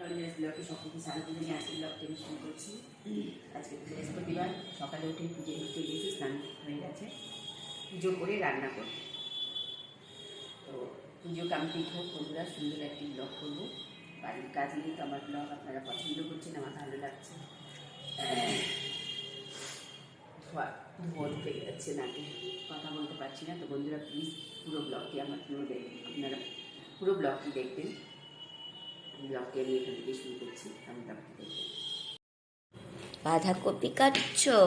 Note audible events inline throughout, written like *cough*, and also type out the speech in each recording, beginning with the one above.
রঞ্জনের ব্লগে সকলকে স্বাগত জানিয়ে আজকে ব্লগটা আমি শুরু করছি। আজকে বৃহস্পতিবার, সকালে উঠে পুজো করতে গিয়েছি, স্নান হয়ে গেছে। পুজো করে রান্না করব। তো পুজো কমপ্লিট হোক, বন্ধুরা, সুন্দর একটি ব্লগ করব। বাড়ির কাজ নিয়ে তো আমার ব্লগ আপনারা পছন্দ করছেন, আমার ভালো লাগছে। ধোয়া ধোয়া উঠে যাচ্ছে নাকি? কথা বলতে পারছি না। তো বন্ধুরা প্লিজ পুরো ব্লগটি আমার পুরো দেখবেন আপনারা পুরো ব্লগটি দেখবেন। ব্লগটি আমি এখান থেকে শুরু করছি আমি ব্লগটি বাঁধাকপি কাটছো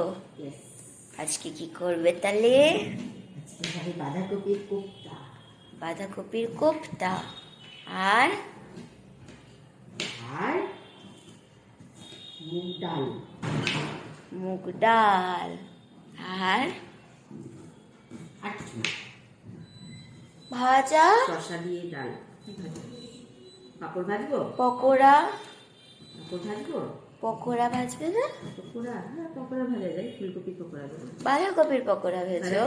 আজকে কি করবে তাহলে? আজকে বাঁধাকপির কোপ্তা। বাঁধাকপির কোপ্তা। আর? আর? মুগ ডাল। মুগ ডাল। আর। ভাজা? শসা দিয়ে ডাল। কি ভাজবো পাঁপড় ভাজবো? পকোড়া। পাঁপড় ভাজবো? পকোড়া ভাজবে না? পকোড়া? হ্যাঁ পকোড়া ভাজা যায় ফুলকপির পকোড়া বাঁধাকপির পকোড়া ভেজো।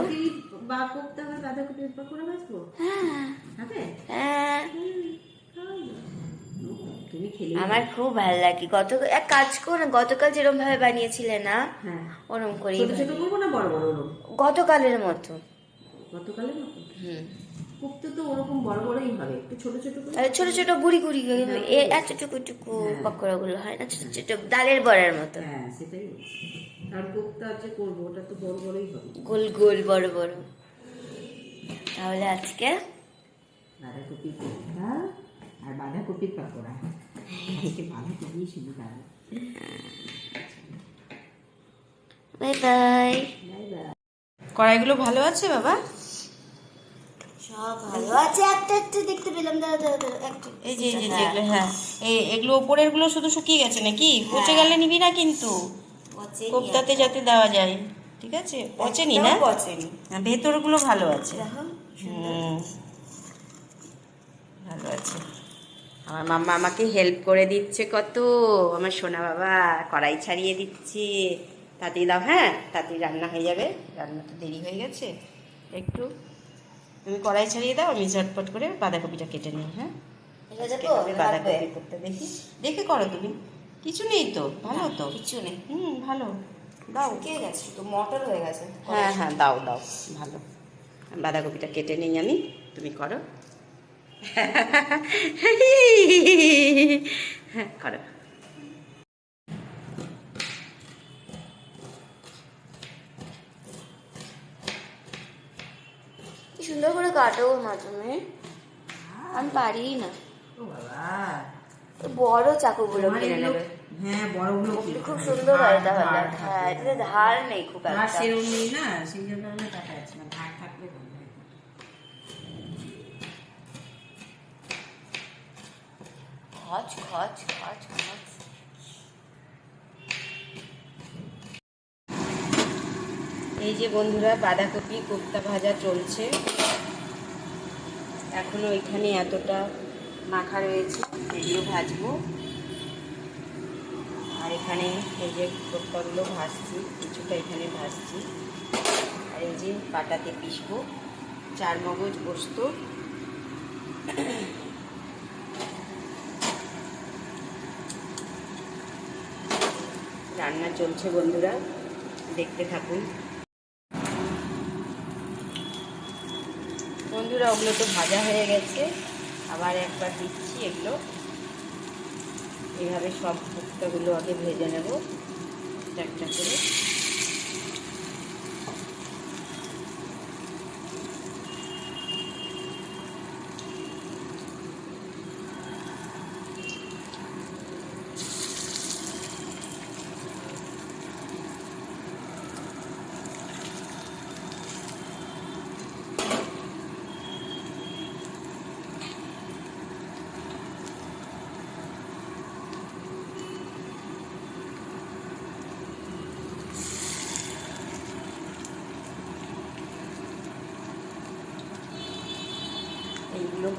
বা কোপ্তা বা বাঁধাকপির পকোড়া ভাজবো? হ্যাঁ। হবে হ্যাঁ। আমার খুব ভালো লাগে। গত এক কাজ করো না গতকাল যেরকম ভাবে বানিয়েছিলে না হ্যাঁ। ওরম ওরকম গতকালের মতো। গতকালের মতো? হুম। কোপ্তা তো ওরকম বড় বড়ই হবে একটু ছোট ছোট ছোট ছোট গুড়ি গুড়ি এ এতটুকু টুকু পকোড়া গুলো হয় না ছোট ছোট ডালের বড়ার মতো। হ্যাঁ সেটাই আর কোপ্তা যে করব ওটা তো বড় বড়ই হবে। গোল গোল বড় বড়। তাহলে আজকে বাঁধাকপির কোপ্তা আর বাঁধাকপির পাকোড়া। আজকে বাঁধাকপি শুধু ডাল বাই বাই। Bye bye. কড়াইগুলো ভালো আছে বাবা? সব ভালো আছে। একটা একটু দেখতে পেলাম। দাদা দাদা দাদা একটু এই যে এই যে যেগুলো হ্যাঁ। এই এগুলো ওপরেরগুলো শুধু শুকিয়ে গেছে নাকি? পচে গেলে নিবি না কিন্তু। কোপ্তাতে যাতে দেওয়া যায়। ঠিক আছে? পচেনি না? পচেনি। হ্যাঁ, ভেতরগুলো ভালো আছে। হুম। ভালো আছে। আমার মাম্মা আমাকে হেল্প করে দিচ্ছে কত। আমার সোনা বাবা কড়াই ছাড়িয়ে দিচ্ছে। তাড়াতাড়ি দাও হ্যাঁ? তাড়াতাড়ি রান্না হয়ে যাবে। রান্না তো দেরি হয়ে গেছে। একটু তুমি কড়াই ছাড়িয়ে দাও আমি ঝটপট করে বাঁধাকপিটা কেটে নিই হ্যাঁ? বাঁধাকপি করতে দেখি। দেখে করো তুমি। কিছু নেই তো ভালো তো? কিছু নেই। হুম ভালো। দাও। কে গেছে তো মটর হয়ে গেছে। হ্যাঁ হ্যাঁ দাও দাও ভালো। বাঁধাকপিটা কেটে নিই আমি তুমি করো। *laughs* হ্যাঁ করো। কাটো মা তুমি আমি পারি না। বড় চাকুগুলো কিনে নেবে। হ্যাঁ বড়গুলো খুব সুন্দর হয় তাহলে হ্যাঁ এটাতে ধার নেই খুব একটা। সেরকম নেই না? সেই জন্য আমি টাকা আছে না। ধার থাকলে খচ খচ খচ খচ। এই যে বন্ধুরা বাঁধাকপি কোপ্তা ভাজা চলছে। এখনও এখানে এতটা মাখা রয়েছে এগুলো ভাজবো। আর এখানে এই যে কোপ্তাগুলো ভাজছি, কিছুটা এখানে ভাজছি। আর এই যে পাটাতে পিসবো চার মগজ পোস্ত। রান্না চলছে বন্ধুরা, দেখতে থাকুন। বন্ধুরা, ওগুলো তো ভাজা হয়ে গেছে। আবার একবার দিচ্ছি এগুলো। এভাবে সব ভুট্টাগুলো আগে ভেজে নেব। একটা করে।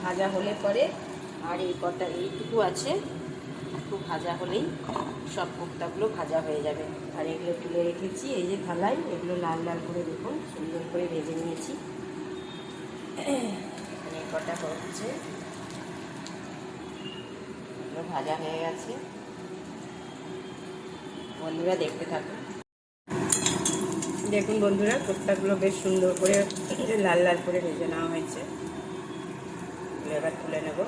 ভাজা হলে পরে, আর এই কটা এইটুকু আছে, একটু ভাজা হলেই সব কোপ্তাগুলো ভাজা হয়ে যাবে। আর এগুলো তুলে রেখেছি, এই যে থালায়, এগুলো লাল লাল করে দেখুন, সুন্দর করে ভেজে নিয়েছি। এই কটা হচ্ছে, এগুলো ভাজা হয়ে গেছে। বন্ধুরা দেখতে থাকুন। দেখুন বন্ধুরা, কোপ্তাগুলো বেশ সুন্দর করে লাল লাল করে ভেজে নেওয়া হয়েছে। এবার তুলে নেব।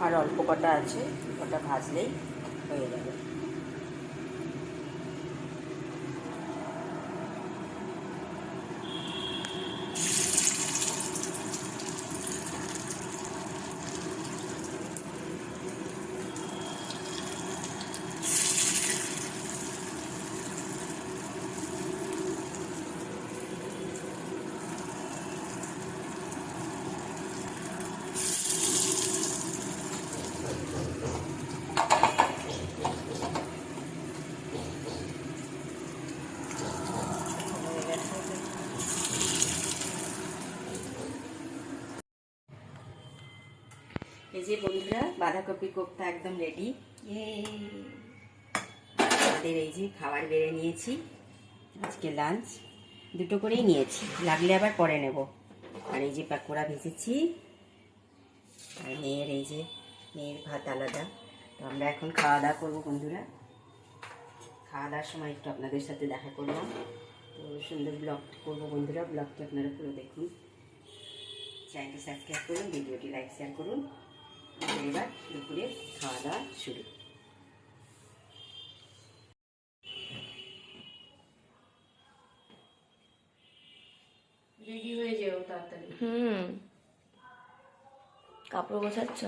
আর অল্প কটা আছে কটা ভাজলেই হয়ে যাবে হয়ে গেছে এই যে বন্ধুরা, বাঁধাকপি কোপ্তা একদম রেডি আমাদের এই যে খাবার বেড়ে নিয়েছি, আজকে লাঞ্চ দুটো করেই নিয়েছি, লাগলে আবার পরে নেব। আর এই যে পাকোড়া ভেজেছি, আর মেয়ের এই যে, মেয়ের ভাত আলাদা। তো আমরা এখন খাওয়া দাওয়া করব বন্ধুরা। খাওয়া দাওয়ার সময় একটু আপনাদের সাথে দেখা করলাম। তো সুন্দর ব্লগ করব বন্ধুরা ব্লগটি আপনারা পুরো দেখুন। চ্যানেলটি সাবস্ক্রাইব করুন, ভিডিওটি লাইক শেয়ার করুন। এবার দুপুরে খাওয়া দাওয়া শুরু। রেডি হয়ে যেও তাড়াতাড়ি। হুম। কাপড় গোছাচ্ছ?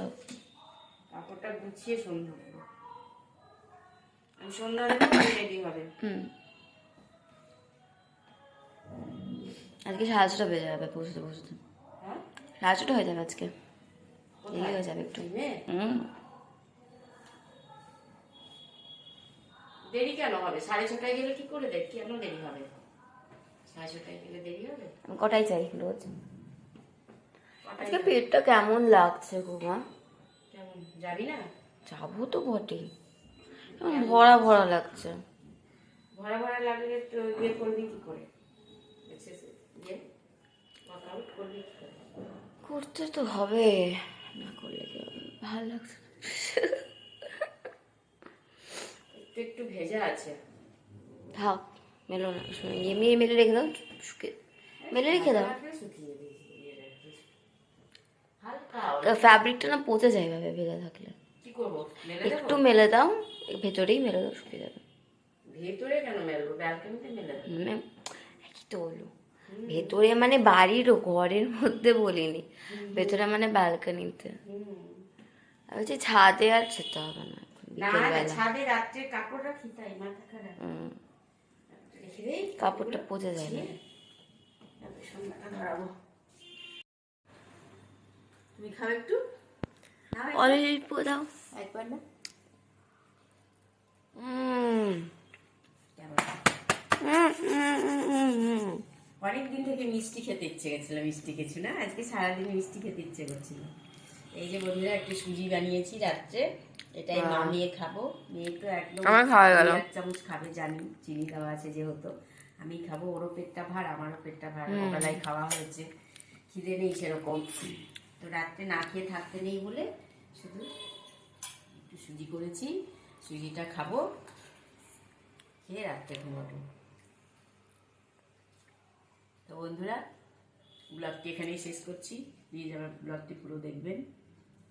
কাপড়টা গুছিয়ে সন্ধ্যা করব সন্ধ্যা রেডি হবে। হুম। আজকে সাড়ে ছটা বেজে যাবে পৌঁছতে পৌঁছতে। হ্যাঁ? সাড়ে ছটা হয়ে যাবে আজকে? দেরি হয়ে যাবে একটু হুম দেরি কেন হবে সাড়ে ছটায় গেলে কি করে দেখ কেন দেরি হবে সাড়ে ছটায় গেলে দেরি হবে কটাই চাই রোজ আজকে পেটটা কেমন লাগছে গো মা কেমন যাবি না যাব তো বটেই কেমন ভরা ভরা লাগছে ভরা ভরা লাগলে তো করবি কি করে ইয়ে করবি কি করে করতে তো হবে না করলে কি ভালো লাগছে একটু একটু ভেজা আছে। থাক মেলো না শুনে নিয়ে মেয়ে মেলে রেখে দাও শুকে মেলে রেখে দাও। শুকিয়ে ফ্যাব্রিকটা না পচে যায় ভাবে ভেজা থাকলে। কি করব মেলে দেবো? একটু মেলে দাও ভেতরেই মেলে দাও শুকিয়ে যাবে। ভেতরে কেন মেলবো? ব্যালকনিতে মেলে মানে কি তো হলো। ভেতরে মানে বাড়ির ঘরের মধ্যে বলিনি। ভেতরে মানে ব্যালকনিতে। আমি বলছি ছাদে আর যেতে হবে না এখন, না না বিকেলবেলা ছাদে রাত্রে কাপড় রাখি তাই মাথা খারাপ। হুম, কাপড়টা পচে যায় না। তুমি একটু। অল্প দাও। একবার না। উম, উম, উম, উম। অনেক দিন থেকে মিষ্টি খেতে ইচ্ছে গেছিল মিষ্টি কিছু না আজকে সারাদিন মিষ্টি খেতে ইচ্ছে করছিল। এই যে বন্ধুরা একটু সুজি বানিয়েছি রাত্রে এটাই মা নিয়ে খাব। মেয়ে তো একদম আমার খাওয়া গেল। এক চামচ খাবে জানি চিনি দেওয়া আছে যেহেতু। আমি খাব ওরও পেটটা ভার আমারও পেটটা ভার ওবেলায় খাওয়া হয়েছে খিদে নেই সেরকম। তো রাত্রে না খেয়ে থাকতে নেই বলে শুধু একটু সুজি করেছি সুজিটা খাব খেয়ে রাত্রে ঘুমাবো। তো বন্ধুরা, ব্লগটি এখানেই শেষ করছি। প্লিজ আমার ব্লগটি পুরো দেখবেন,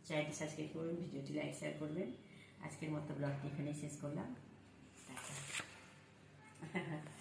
চ্যানেলটি সাবস্ক্রাইব করবেন, ভিডিওটি লাইক, শেয়ার করবেন। আজকের মতো ব্লগটি এখানেই শেষ করলাম। টাটা। *laughs*